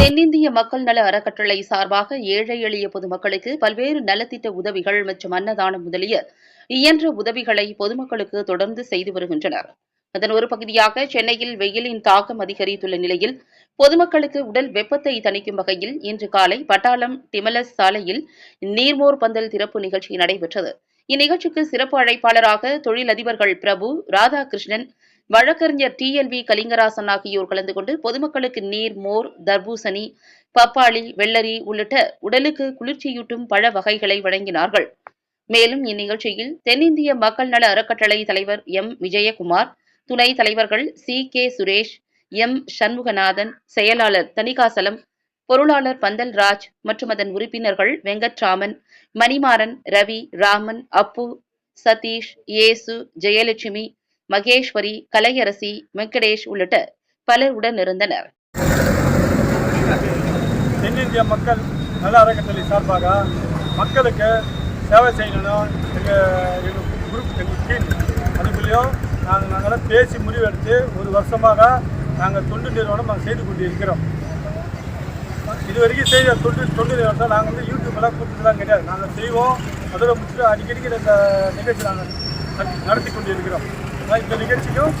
தென்னிந்திய மக்கள் நல அறக்கட்டளை சார்பாக ஏழை எளிய பொதுமக்களுக்கு பல்வேறு நலத்திட்ட உதவிகள் மற்றும் அன்னதானம் முதலிய இயன்ற உதவிகளை பொதுமக்களுக்கு தொடர்ந்து செய்து வருகின்றனர். அதன் ஒரு பகுதியாக சென்னையில் வெயிலின் தாக்கம் அதிகரித்துள்ள நிலையில் பொதுமக்களுக்கு உடல் வெப்பத்தை தணிக்கும் வகையில் இன்று காலை பட்டாளம் டிமலஸ் சாலையில் நீர்மோர் பந்தல் திறப்பு நிகழ்ச்சி நடைபெற்றது. இந்நிகழ்ச்சிக்கு சிறப்பு அழைப்பாளராக தொழிலதிபர்கள் பிரபு ராதாகிருஷ்ணன் வழக்கறிஞர் டி. L V. கலிங்கராசன் ஆகியோர் கலந்து கொண்டு பொதுமக்களுக்கு நீர் மோர் தர்பூசணி பப்பாளி வெள்ளரி உள்ளிட்ட உடலுக்கு குளிர்ச்சியூட்டும் பழ வகைகளை வழங்கினார்கள். மேலும் இந்நிகழ்ச்சியில் தென்னிந்திய மக்கள் நல அறக்கட்டளை தலைவர் எம். விஜயகுமார் துணைத் தலைவர்கள் C. K. Suresh M. Shanmuganathan செயலாளர் தணிகாசலம் பொருளாளர் பந்தல் ராஜ் மற்றும் அதன் உறுப்பினர்கள் வெங்கட்ராமன் மணிமாறன் ரவி ராமன் அப்பு சதீஷ் இயேசு ஜெயலட்சுமி மகேஸ்வரி கலையரசி வெங்கடேஷ் உள்ளிட்ட பலர் உடனிருந்தனர் தென்னிந்திய மக்கள் நல அறக்கட்டளை சார்பாக மக்களுக்கு சேவை செய்யணும் எங்கள் எங்கள் குரூப் எங்கள் டீம் அதுக்குள்ளேயும் நாங்கள் நாங்களாம் பேசி முடிவெடுத்து ஒரு வருஷமாக நாங்கள் தொண்டு நிறுவனம் நாங்கள் செய்து கொண்டு இருக்கிறோம் இது வரைக்கும் செய்த தொண்டு தொண்டு நிறுவனத்தை நாங்கள் வந்து யூடியூப்லாம் கூப்பிட்டுலாம் கிடையாது. நாங்கள் செய்வோம். அதோட முடிச்சுட்டு அடிக்கடிக்கு இந்த நிகழ்ச்சி நாங்கள் நடத்தி- நடத்தி கொண்டு இருக்கிறோம் இந்த நிகழ்ச்சிக்கும்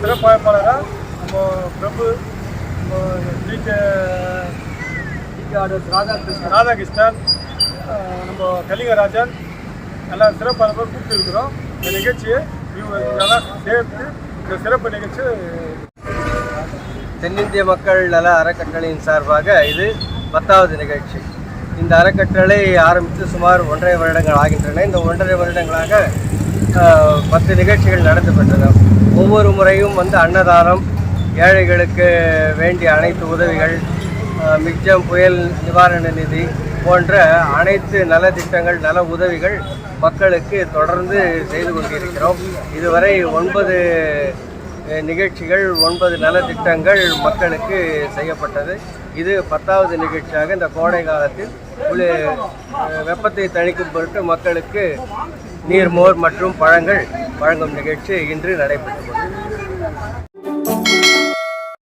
சிறப்பாய்ப்பாளராக சிறப்பு நம்ம பிரபு நம்ம ராதாகிருஷ்ணன். ராதாகிருஷ்ணன் நம்ம கலிங்கராஜன் எல்லாம் சிறப்பு கூப்பிட்டு இருக்கிறோம் இந்த நிகழ்ச்சியை இவங்க சேர்த்து இந்த சிறப்பு நிகழ்ச்சி தென்னிந்திய மக்கள் நல அறக்கட்டளையின் சார்பாக இது பத்தாவது நிகழ்ச்சி. இந்த அறக்கட்டளை ஆரம்பித்து சுமார் ஒன்றரை வருடங்கள் ஆகின்றன. இந்த ஒன்றரை வருடங்களாக பத்து நிகழ்ச்சிகள் நடத்தப்பட்டன ஒவ்வொரு முறையும் வந்து அன்னதானம் ஏழைகளுக்கு வேண்டிய அனைத்து உதவிகள் மிச்சம் மிக்ஜம் புயல் நிவாரண நிதி போன்ற அனைத்து நலத்திட்டங்கள் நல உதவிகள் மக்களுக்கு தொடர்ந்து செய்து கொண்டிருக்கிறோம். இதுவரை ஒன்பது நிகழ்ச்சிகள் ஒன்பது நலத்திட்டங்கள் மக்களுக்கு செய்யப்பட்டது. இது பத்தாவது நிகழ்ச்சியாக இந்த கோடை காலத்தில் வெப்பத்தை தணிக்கும் பொருட்டு மக்களுக்கு நீர்மோர் மற்றும் பழங்கள் வழங்கும் நிகழ்ச்சி இன்று நடைபெற்று